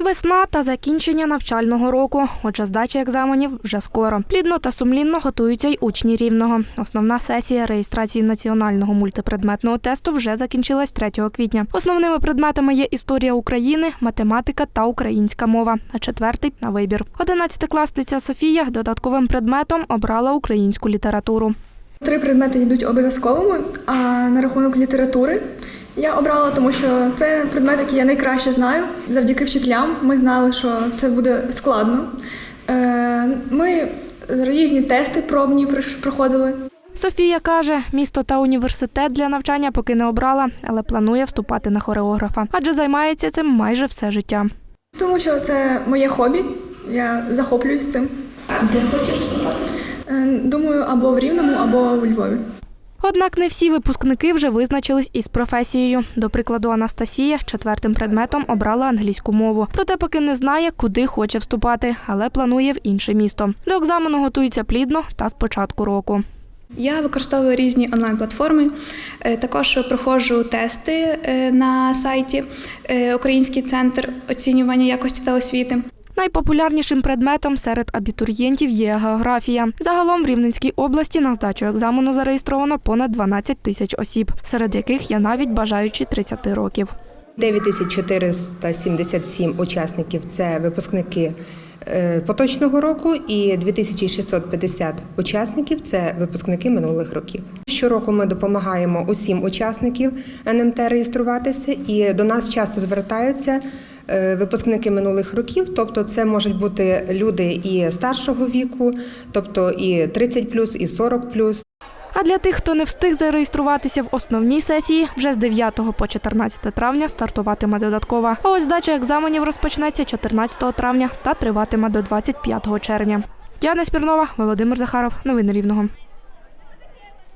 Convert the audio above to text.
Весна та закінчення навчального року. Отже, здача екзаменів вже скоро. Плідно та сумлінно готуються й учні рівного. Основна сесія реєстрації національного мультипредметного тесту вже закінчилась 3 квітня. Основними предметами є історія України, математика та українська мова. А четвертий на вибір. Одинадцятикласниця Софія додатковим предметом обрала українську літературу. Три предмети йдуть обов'язковими, а на рахунок літератури я обрала, тому що це предмет, який я найкраще знаю. Завдяки вчителям ми знали, що це буде складно. Е, Ми різні тести пробні проходили. Софія каже, місто та університет для навчання поки не обрала, але планує вступати на хореографа, адже займається цим майже все життя. Тому що це моє хобі, я захоплююсь цим. А де хочеш вступати? Е, Думаю, або в Рівному, або у Львові. Однак не всі випускники вже визначились із професією. До прикладу, Анастасія четвертим предметом обрала англійську мову. Проте поки не знає, куди хоче вступати, але планує в інше місто. До екзамену готується плідно та з початку року. Я використовую різні онлайн-платформи. Е, Також проходжу тести е, на сайті е, Український центр оцінювання якості та освіти. Найпопулярнішим предметом серед абітурієнтів є географія. Загалом в Рівненській області на здачу екзамену зареєстровано понад 12 тисяч осіб, серед яких є навіть бажаючі 30 років. 9477 учасників це випускники е, поточного року, і 2650 учасників це випускники минулих років. Щороку ми допомагаємо усім учасників НМТ реєструватися, і до нас часто звертаються випускники минулих років. Тобто, це можуть бути люди і старшого віку, тобто і 30+, і 40+. А для тих, хто не встиг зареєструватися в основній сесії, вже з 9 по 14 травня стартуватиме додаткова. А ось здача екзаменів розпочнеться 14 травня та триватиме до 25 червня. Яна Спірнова, Володимир Захаров. Новини Рівного.